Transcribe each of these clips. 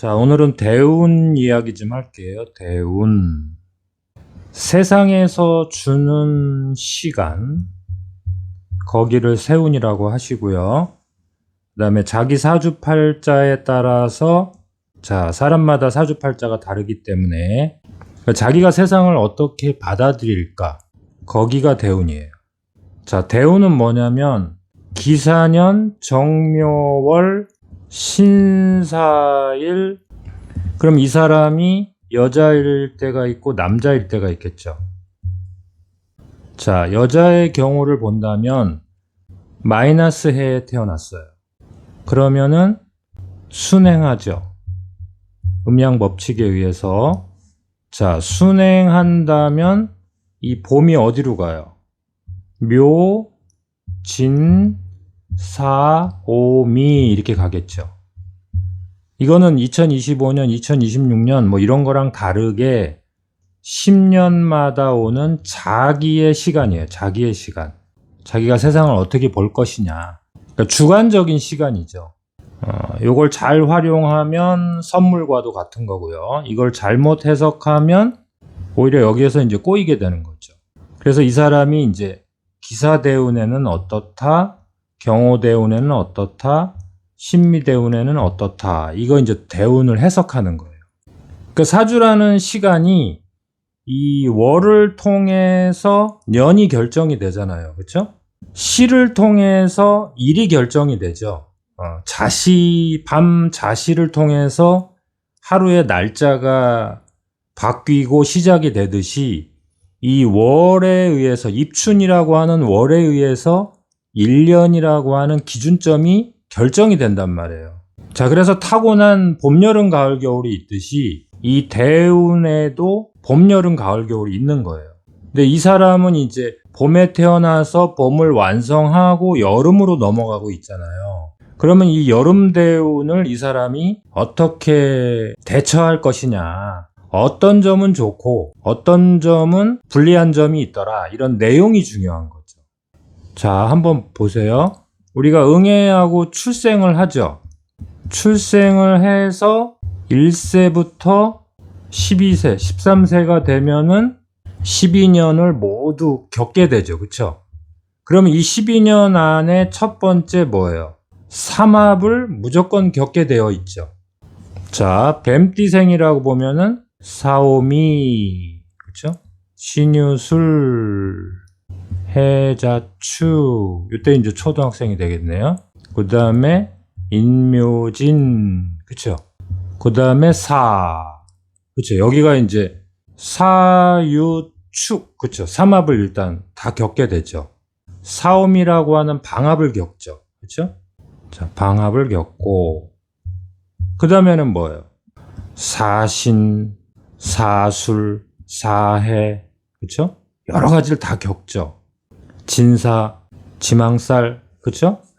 자, 오늘은 대운 이야기 좀 할게요. 대운. 세상에서 주는 시간, 거기를 세운이라고 하시고요. 그 다음에 자기 사주팔자에 따라서, 자, 사람마다 사주팔자가 다르기 때문에, 그러니까 자기가 세상을 어떻게 받아들일까, 거기가 대운이에요. 자, 대운은 뭐냐면, 기사년, 정묘월, 신사일, 그럼 이 사람이 여자일 때가 있고 남자일 때가 있겠죠. 자, 여자의 경우를 본다면 마이너스 해에 태어났어요. 그러면은 순행하죠. 음양 법칙에 의해서 자, 순행한다면 이 봄이 어디로 가요? 묘, 진, 사, 오, 미 이렇게 가겠죠. 이거는 2025년, 2026년 뭐 이런 거랑 다르게 10년마다 오는 자기의 시간이에요. 자기의 시간. 자기가 세상을 어떻게 볼 것이냐. 그러니까 주관적인 시간이죠. 어, 요걸 잘 활용하면 선물과도 같은 거고요. 이걸 잘못 해석하면 오히려 여기에서 이제 꼬이게 되는 거죠. 그래서 이 사람이 이제 기사 대운에는 어떻다, 경호 대운에는 어떻다, 신미 대운에는 어떻다. 이거 이제 대운을 해석하는 거예요. 그 사주라는 시간이 이 월을 통해서 년이 결정이 되잖아요. 그렇죠? 시를 통해서 일이 결정이 되죠. 어, 자시 밤 자시를 통해서 하루의 날짜가 바뀌고 시작이 되듯이 이 월에 의해서 입춘이라고 하는 월에 의해서 1년이라고 하는 기준점이 결정이 된단 말이에요. 자, 그래서 타고난 봄, 여름, 가을, 겨울이 있듯이 이 대운에도 봄, 여름, 가을, 겨울이 있는 거예요. 근데 이 사람은 이제 봄에 태어나서 봄을 완성하고 여름으로 넘어가고 있잖아요. 그러면 이 여름 대운을 이 사람이 어떻게 대처할 것이냐. 어떤 점은 좋고 어떤 점은 불리한 점이 있더라. 이런 내용이 중요한 거죠. 자, 한번 보세요. 우리가 응애하고 출생을 하죠. 출생을 해서 1세부터 12세, 13세가 되면은 12년을 모두 겪게 되죠. 그쵸? 그러면 이 12년 안에 첫 번째 뭐예요? 삼합을 무조건 겪게 되어 있죠. 자, 뱀띠생이라고 보면은 사오미, 그쵸? 신유술, 해자추, 이때 이제 초등학생이 되겠네요. 그 다음에 인묘진, 그쵸? 그 다음에 사, 그쵸? 여기가 이제 사유축, 그쵸? 삼합을 일단 다 겪게 되죠. 사옴이라고 하는 방합을 겪죠. 그쵸? 자, 방합을 겪고, 그 다음에는 뭐예요? 사신, 사술, 사해, 그쵸? 여러 가지를 다 겪죠. 진사, 지망살?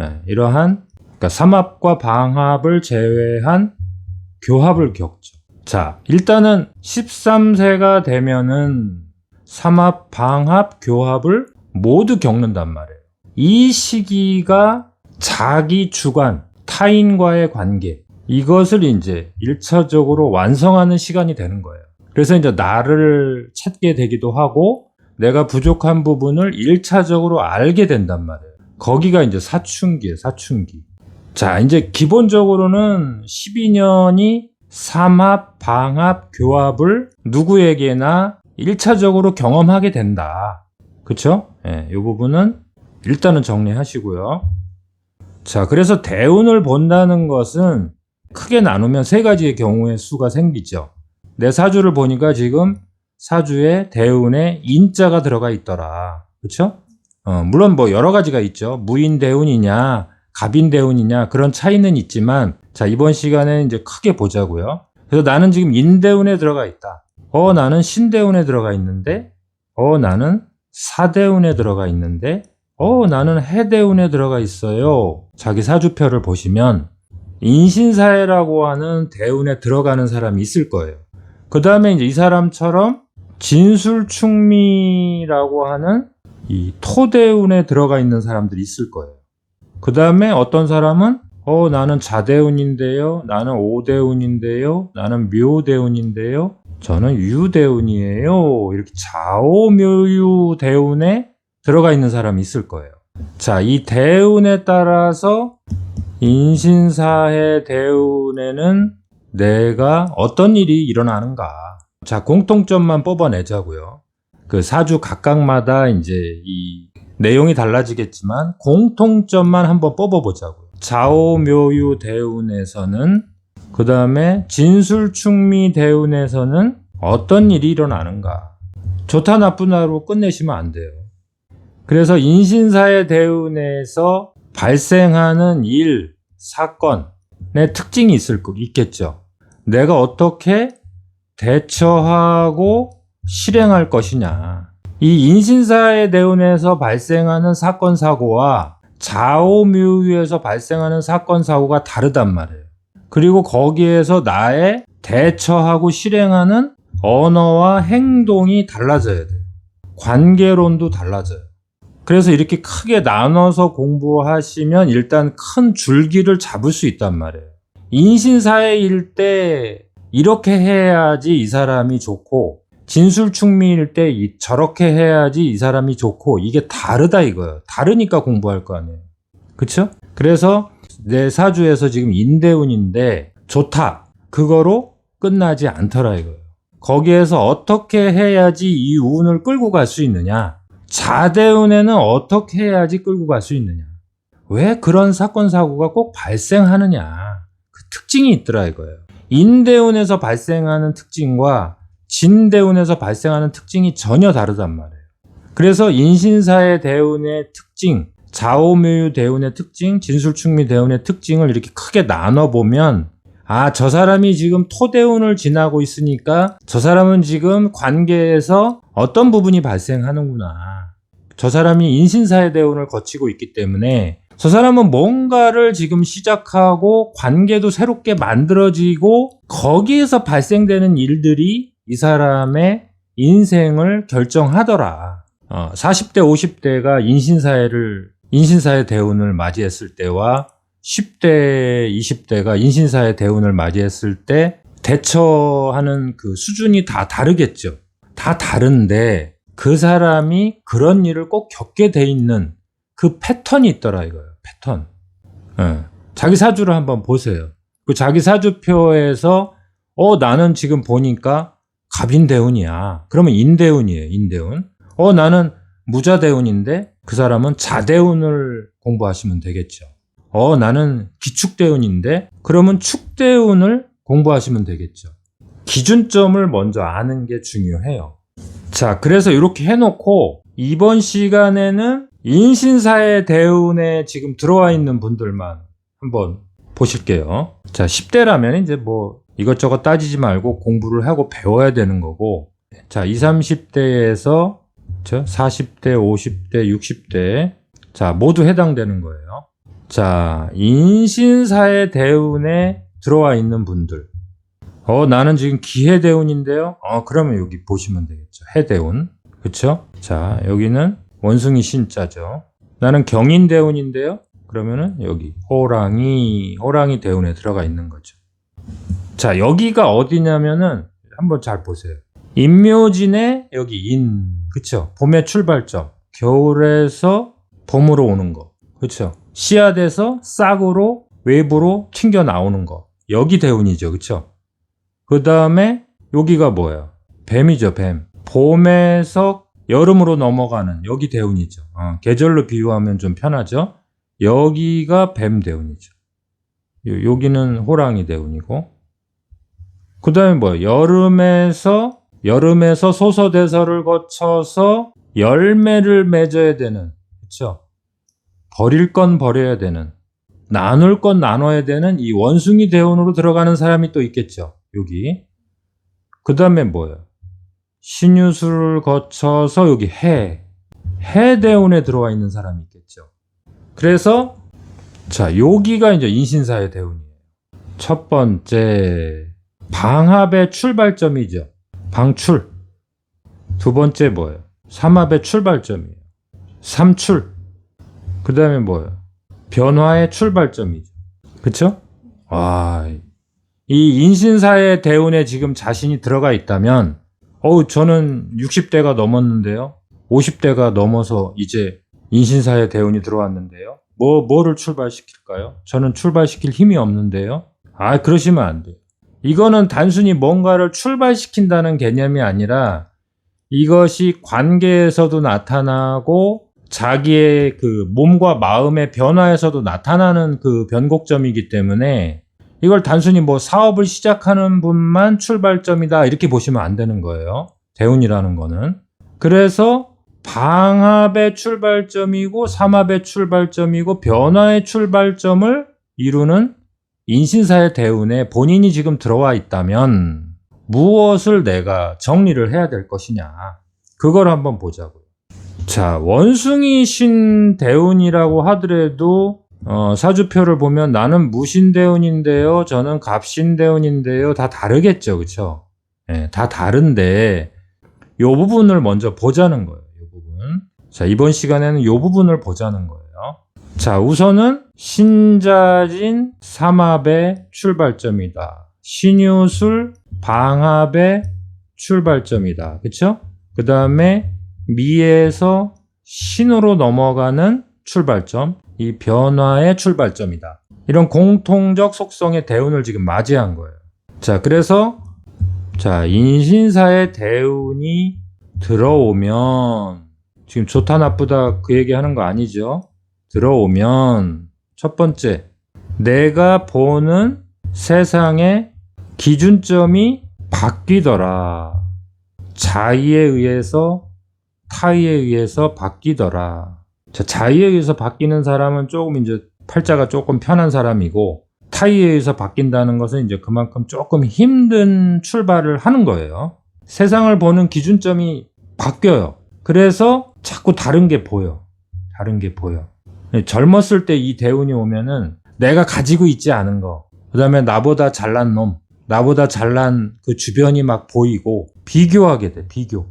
예, 이러한, 그러니까 삼합과 방합을 제외한 교합을 겪죠. 자, 일단은 13세가 되면은 삼합, 방합, 교합을 모두 겪는단 말이에요. 이 시기가 자기 주관, 타인과의 관계, 이것을 이제 1차적으로 완성하는 시간이 되는 거예요. 그래서 이제 나를 찾게 되기도 하고, 내가 부족한 부분을 1차적으로 알게 된단 말이에요. 거기가 이제 사춘기예요, 사춘기. 자, 이제 기본적으로는 12년이 삼합, 방합, 교합을 누구에게나 1차적으로 경험하게 된다. 그쵸? 예, 이 부분은 일단은 정리하시고요. 자, 그래서 대운을 본다는 것은 크게 나누면 세 가지의 경우의 수가 생기죠. 내 사주를 보니까 지금 사주에 대운에 인자가 들어가 있더라. 그쵸? 어, 물론 뭐 여러 가지가 있죠. 무인 대운이냐, 갑인 대운이냐, 그런 차이는 있지만, 자, 이번 시간에 이제 크게 보자고요. 그래서 나는 지금 인대운에 들어가 있다. 어, 나는 신대운에 들어가 있는데, 어, 나는 사대운에 들어가 있는데, 어, 나는 해대운에 들어가 있어요. 자기 사주표를 보시면, 인신사회라고 하는 대운에 들어가는 사람이 있을 거예요. 그 다음에 이제 이 사람처럼 진술충미라고 하는 이 토대운에 들어가 있는 사람들이 있을 거예요. 그 다음에 어떤 사람은 어, 나는 자대운인데요. 나는 오대운인데요. 나는 묘대운인데요. 저는 유대운이에요. 이렇게 좌오묘유 대운에 들어가 있는 사람이 있을 거예요. 자, 이 대운에 따라서 인신사의 대운에는 내가 어떤 일이 일어나는가. 자, 공통점만 뽑아내자고요. 그 사주 각각마다 이제 이 내용이 달라지겠지만 공통점만 한번 뽑아보자고요. 좌오묘유 대운에서는 그 다음에 진술충미 대운에서는 어떤 일이 일어나는가. 좋다 나쁘다로 끝내시면 안 돼요. 그래서 인신사의 대운에서 발생하는 일, 사건의 특징이 있을 거 있겠죠. 내가 어떻게 대처하고 실행할 것이냐. 이 인신사의 대운에서 발생하는 사건 사고와 좌오묘유에서 발생하는 사건 사고가 다르단 말이에요. 그리고 거기에서 나의 대처하고 실행하는 언어와 행동이 달라져야 돼요. 관계론도 달라져요. 그래서 이렇게 크게 나눠서 공부하시면 일단 큰 줄기를 잡을 수 있단 말이에요. 인신사회일 때 이렇게 해야지 이 사람이 좋고 진술 충미일 때 이- 저렇게 해야지 이 사람이 좋고 이게 다르다 이거예요. 다르니까 공부할 거 아니에요. 그쵸? 그래서 내 사주에서 지금 인대운인데 좋다. 그거로 끝나지 않더라 이거예요. 거기에서 어떻게 해야지 이 운을 끌고 갈 수 있느냐? 자대운에는 어떻게 해야지 끌고 갈 수 있느냐? 왜 그런 사건 사고가 꼭 발생하느냐? 그 특징이 있더라 이거예요. 인대운에서 발생하는 특징과 진대운에서 발생하는 특징이 전혀 다르단 말이에요. 그래서 인신사의 대운의 특징, 좌오묘유 대운의 특징, 진술충미 대운의 특징을 이렇게 크게 나눠보면 아, 저 사람이 지금 토대운을 지나고 있으니까 저 사람은 지금 관계에서 어떤 부분이 발생하는구나. 저 사람이 인신사의 대운을 거치고 있기 때문에 저 사람은 뭔가를 지금 시작하고 관계도 새롭게 만들어지고 거기에서 발생되는 일들이 이 사람의 인생을 결정하더라. 어, 40대, 50대가 인신사회를, 인신사의 대운을 맞이했을 때와 10대, 20대가 인신사의 대운을 맞이했을 때 대처하는 그 수준이 다 다르겠죠. 다 다른데 그 사람이 그런 일을 꼭 겪게 돼 있는 그 패턴이 있더라 이거예요. 패턴. 예. 자기 사주를 한번 보세요. 그 자기 사주표에서 어 나는 지금 보니까 갑인대운이야. 그러면 인대운이에요. 인대운. 어 나는 무자대운인데 그 사람은 자대운을 공부하시면 되겠죠. 어 나는 기축대운인데 그러면 축대운을 공부하시면 되겠죠. 기준점을 먼저 아는 게 중요해요. 자, 그래서 이렇게 해놓고 이번 시간에는 인신사의 대운에 지금 들어와 있는 분들만 한번 보실게요. 자, 10대라면 이제 뭐 이것저것 따지지 말고 공부를 하고 배워야 되는 거고, 자, 20, 30대에서 40대, 50대, 60대, 자, 모두 해당되는 거예요. 자, 인신사의 대운에 들어와 있는 분들. 어, 나는 지금 기해대운인데요? 어, 그러면 여기 보시면 되겠죠. 해대운. 그쵸? 자, 여기는 원숭이 신자죠. 나는 경인대운인데요? 그러면은 여기 호랑이, 호랑이 대운에 들어가 있는 거죠. 자, 여기가 어디냐면은 한번 잘 보세요. 인묘진의 여기 인, 그쵸? 봄의 출발점. 겨울에서 봄으로 오는 거. 그쵸? 씨앗에서 싹으로 외부로 튕겨 나오는 거. 여기 대운이죠. 그쵸? 그 다음에 여기가 뭐예요? 뱀이죠, 뱀. 봄에서 여름으로 넘어가는 여기 대운이죠. 어, 계절로 비유하면 좀 편하죠. 여기가 뱀 대운이죠. 요- 여기는 호랑이 대운이고. 그 다음에 뭐예요? 여름에서 여름에서 소서대서를 거쳐서 열매를 맺어야 되는 그렇죠? 버릴 건 버려야 되는 나눌 건 나눠야 되는 이 원숭이 대운으로 들어가는 사람이 또 있겠죠. 여기. 그 다음에 뭐예요? 신유술을 거쳐서 여기 해. 해 대운에 들어와 있는 사람이 있겠죠. 그래서, 자, 여기가 이제 인신사의 대운이에요. 첫 번째, 방합의 출발점이죠. 방출. 두 번째 뭐예요? 삼합의 출발점이에요. 삼출. 그 다음에 뭐예요? 변화의 출발점이죠. 그쵸? 와, 이 인신사의 대운에 지금 자신이 들어가 있다면, 어우, 저는 60대가 넘었는데요. 50대가 넘어서 이제 인신사의 대운이 들어왔는데요. 뭐, 뭐를 출발시킬까요? 저는 출발시킬 힘이 없는데요. 아, 그러시면 안 돼요. 이거는 단순히 뭔가를 출발시킨다는 개념이 아니라 이것이 관계에서도 나타나고 자기의 그 몸과 마음의 변화에서도 나타나는 그 변곡점이기 때문에 이걸 단순히 뭐 사업을 시작하는 분만 출발점이다 이렇게 보시면 안 되는 거예요. 대운이라는 거는. 그래서 방합의 출발점이고 삼합의 출발점이고 변화의 출발점을 이루는 인신사의 대운에 본인이 지금 들어와 있다면 무엇을 내가 정리를 해야 될 것이냐. 그걸 한번 보자고요. 자, 원숭이 신 대운이라고 하더라도 어, 사주표를 보면 나는 무신대운인데요. 저는 갑신대운인데요. 다 다르겠죠. 예, 다 다른데 요 부분을 먼저 보자는 거예요. 요 부분. 자, 이번 시간에는 요 부분을 보자는 거예요. 자, 우선은 신자진 삼합의 출발점이다. 신유술 방합의 출발점이다. 그쵸? 그 다음에 미에서 신으로 넘어가는 출발점, 이 변화의 출발점이다. 이런 공통적 속성의 대운을 지금 맞이한 거예요. 자, 그래서 자, 인신사의 대운이 들어오면 지금 좋다 나쁘다 그 얘기 하는 거 아니죠? 들어오면 첫 번째 내가 보는 세상의 기준점이 바뀌더라. 자의에 의해서 타의에 의해서 바뀌더라. 자, 자의에 의해서 바뀌는 사람은 조금 이제 팔자가 조금 편한 사람이고 타의에 의해서 바뀐다는 것은 이제 그만큼 조금 힘든 출발을 하는 거예요. 세상을 보는 기준점이 바뀌어요. 그래서 자꾸 다른 게 보여. 다른 게 보여. 젊었을 때 이 대운이 오면은 내가 가지고 있지 않은 거, 그 다음에 나보다 잘난 놈, 나보다 잘난 그 주변이 막 보이고 비교하게 돼, 비교.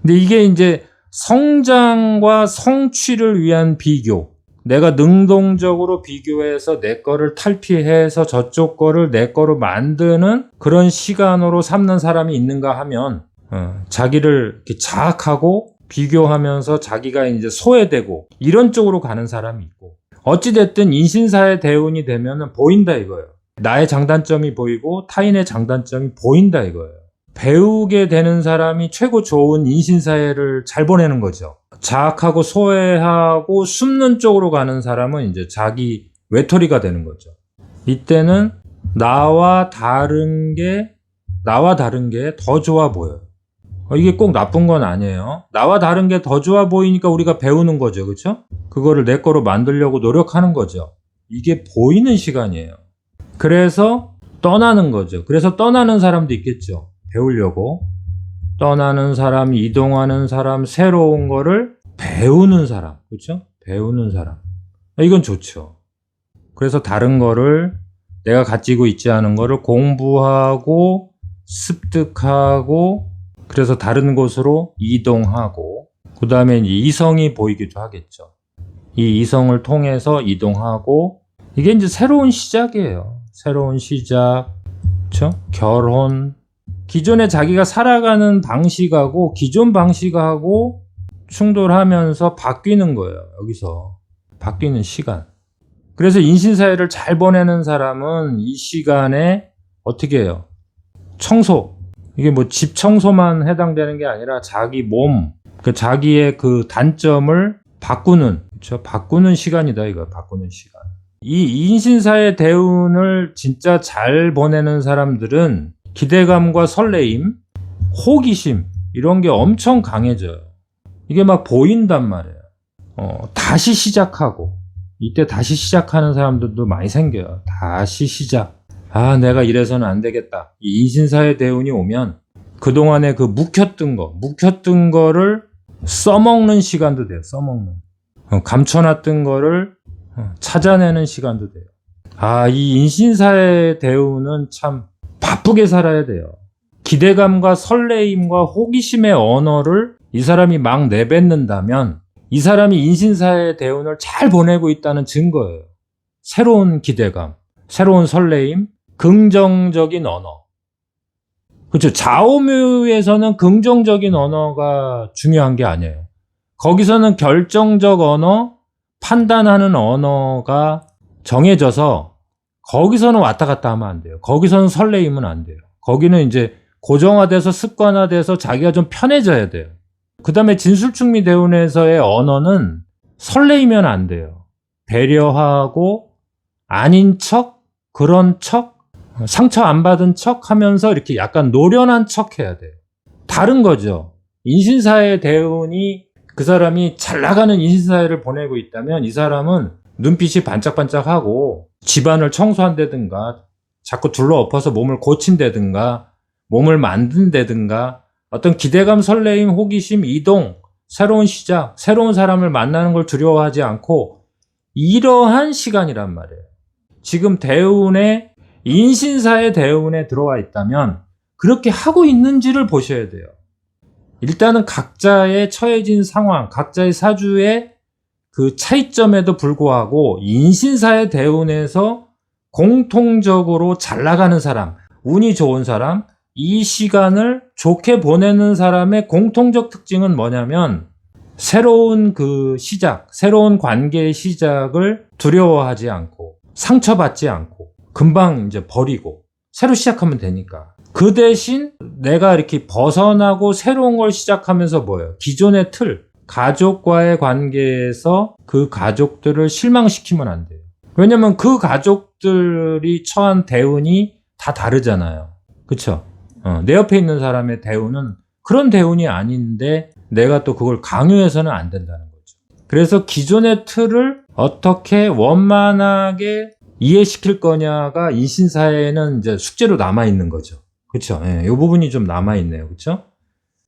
근데 이게 이제 성장과 성취를 위한 비교. 내가 능동적으로 비교해서 내 거를 탈피해서 저쪽 거를 내 거로 만드는 그런 시간으로 삼는 사람이 있는가 하면 어, 자기를 이렇게 자학하고 비교하면서 자기가 이제 소외되고 이런 쪽으로 가는 사람이 있고 어찌됐든 인신사의 대운이 되면 보인다 이거예요. 나의 장단점이 보이고 타인의 장단점이 보인다 이거예요. 배우게 되는 사람이 최고 좋은 인신사회를 잘 보내는 거죠. 자학하고 소외하고 숨는 쪽으로 가는 사람은 이제 자기 외톨이가 되는 거죠. 이때는 나와 다른 게, 나와 다른 게 더 좋아 보여요. 어, 이게 꼭 나쁜 건 아니에요. 나와 다른 게 더 좋아 보이니까 우리가 배우는 거죠. 그쵸? 그거를 내 거로 만들려고 노력하는 거죠. 이게 보이는 시간이에요. 그래서 떠나는 거죠. 그래서 떠나는 사람도 있겠죠. 배우려고. 떠나는 사람, 이동하는 사람, 새로운 거를 배우는 사람. 그렇죠? 배우는 사람. 이건 좋죠. 그래서 다른 거를 내가 가지고 있지 않은 거를 공부하고 습득하고 그래서 다른 곳으로 이동하고 그 다음에 이성이 보이기도 하겠죠. 이 이성을 통해서 이동하고 이게 이제 새로운 시작이에요. 새로운 시작, 그렇죠? 결혼, 기존에 자기가 살아가는 방식하고 기존 방식하고 충돌하면서 바뀌는 거예요. 여기서 바뀌는 시간. 그래서 인신사회를 잘 보내는 사람은 이 시간에 어떻게 해요? 청소. 이게 뭐 집 청소만 해당되는 게 아니라 자기 몸, 그 자기의 그 단점을 바꾸는, 그렇죠? 바꾸는 시간이다 이거 바꾸는 시간. 이 인신사의 대운을 진짜 잘 보내는 사람들은 기대감과 설레임, 호기심 이런 게 엄청 강해져요. 이게 막 보인단 말이에요. 어, 다시 시작하고 이때 다시 시작하는 사람들도 많이 생겨요. 다시 시작. 아, 내가 이래서는 안 되겠다. 이 인신사의 대운이 오면 그동안에 그 묵혔던 거, 묵혔던 거를 써먹는 시간도 돼요. 써먹는. 어, 감춰놨던 거를 어, 찾아내는 시간도 돼요. 아, 이 인신사의 대우는 참 바쁘게 살아야 돼요. 기대감과 설레임과 호기심의 언어를 이 사람이 막 내뱉는다면 이 사람이 인신사의 대운을 잘 보내고 있다는 증거예요. 새로운 기대감, 새로운 설레임, 긍정적인 언어. 그렇죠. 좌우묘에서는 긍정적인 언어가 중요한 게 아니에요. 거기서는 결정적 언어, 판단하는 언어가 정해져서 거기서는 왔다 갔다 하면 안 돼요. 거기서는 설레임은 안 돼요. 거기는 이제 고정화돼서 습관화돼서 자기가 좀 편해져야 돼요. 그 다음에 진술충미 대운에서의 언어는 설레이면 안 돼요. 배려하고 아닌 척, 그런 척, 상처 안 받은 척 하면서 이렇게 약간 노련한 척 해야 돼요. 다른 거죠. 인신사의 대운이 그 사람이 잘 나가는 인신사회를 보내고 있다면 이 사람은 눈빛이 반짝반짝하고 집안을 청소한다든가 자꾸 둘러엎어서 몸을 고친다든가 몸을 만든다든가 어떤 기대감, 설레임, 호기심, 이동, 새로운 시작, 새로운 사람을 만나는 걸 두려워하지 않고 이러한 시간이란 말이에요. 지금 대운에 인신사의 대운에 들어와 있다면 그렇게 하고 있는지를 보셔야 돼요. 일단은 각자의 처해진 상황, 각자의 사주의 그 차이점에도 불구하고 인신사의 대운에서 공통적으로 잘 나가는 사람, 운이 좋은 사람, 이 시간을 좋게 보내는 사람의 공통적 특징은 뭐냐면 새로운 그 시작, 새로운 관계의 시작을 두려워하지 않고 상처받지 않고 금방 이제 버리고 새로 시작하면 되니까. 그 대신 내가 이렇게 벗어나고 새로운 걸 시작하면서 뭐예요? 기존의 틀, 가족과의 관계에서 그 가족들을 실망시키면 안 돼요. 왜냐면 그 가족들이 처한 대운이 다 다르잖아요. 그쵸? 어, 내 옆에 있는 사람의 대운은 그런 대운이 아닌데 내가 또 그걸 강요해서는 안 된다는 거죠. 그래서 기존의 틀을 어떻게 원만하게 이해시킬 거냐가 인신사회에는 이제 숙제로 남아있는 거죠. 그쵸? 예, 이 부분이 좀 남아있네요. 그쵸?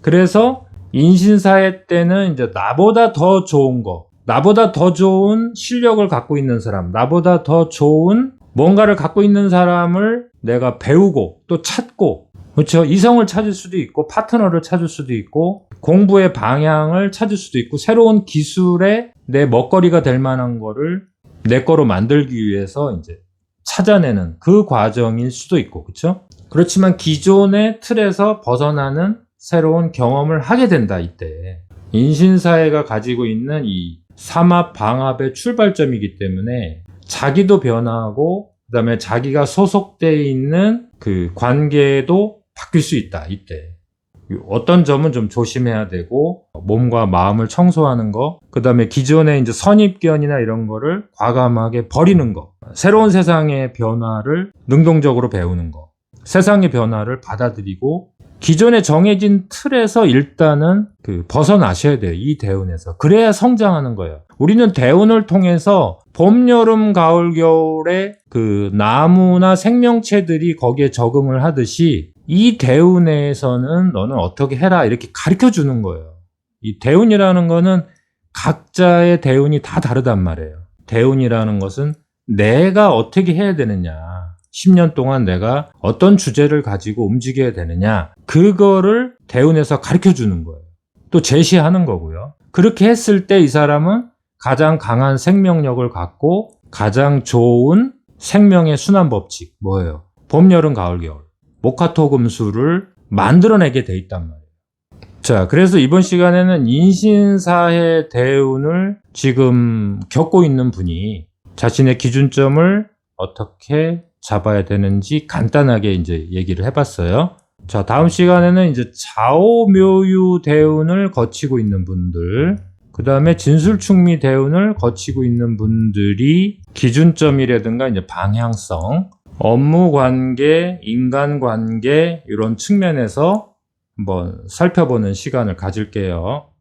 그래서 인신사회 때는 이제 나보다 더 좋은 거, 나보다 더 좋은 실력을 갖고 있는 사람, 나보다 더 좋은 뭔가를 갖고 있는 사람을 내가 배우고 또 찾고 그렇죠. 이성을 찾을 수도 있고 파트너를 찾을 수도 있고 공부의 방향을 찾을 수도 있고 새로운 기술에 내 먹거리가 될 만한 거를 내 거로 만들기 위해서 이제 찾아내는 그 과정일 수도 있고 그렇죠. 그렇지만 기존의 틀에서 벗어나는 새로운 경험을 하게 된다 이때. 인신사회가 가지고 있는 이 삼합 방합의 출발점이기 때문에 자기도 변화하고 그 다음에 자기가 소속돼 있는 그 관계도 바뀔 수 있다 이때. 어떤 점은 좀 조심해야 되고 몸과 마음을 청소하는 거 그 다음에 기존의 이제 선입견이나 이런 거를 과감하게 버리는 거 새로운 세상의 변화를 능동적으로 배우는 거 세상의 변화를 받아들이고 기존에 정해진 틀에서 일단은 그 벗어나셔야 돼요. 이 대운에서. 그래야 성장하는 거예요. 우리는 대운을 통해서 봄, 여름, 가을, 겨울에 그 나무나 생명체들이 거기에 적응을 하듯이 이 대운에서는 너는 어떻게 해라 이렇게 가르쳐 주는 거예요. 이 대운이라는 거는 각자의 대운이 다 다르단 말이에요. 대운이라는 것은 내가 어떻게 해야 되느냐. 10년 동안 내가 어떤 주제를 가지고 움직여야 되느냐. 그거를 대운에서 가르쳐 주는 거예요. 또 제시하는 거고요. 그렇게 했을 때 이 사람은 가장 강한 생명력을 갖고 가장 좋은 생명의 순환 법칙 뭐예요? 봄, 여름, 가을, 겨울. 목화토 금수를 만들어내게 돼 있단 말이에요. 자, 그래서 이번 시간에는 인신사의 대운을 지금 겪고 있는 분이 자신의 기준점을 어떻게 잡아야 되는지 간단하게 이제 얘기를 해봤어요. 자, 다음 시간에는 이제 좌오묘유 대운을 거치고 있는 분들, 그 다음에 진술충미 대운을 거치고 있는 분들이 기준점이라든가 이제 방향성, 업무 관계, 인간 관계, 이런 측면에서 한번 살펴보는 시간을 가질게요.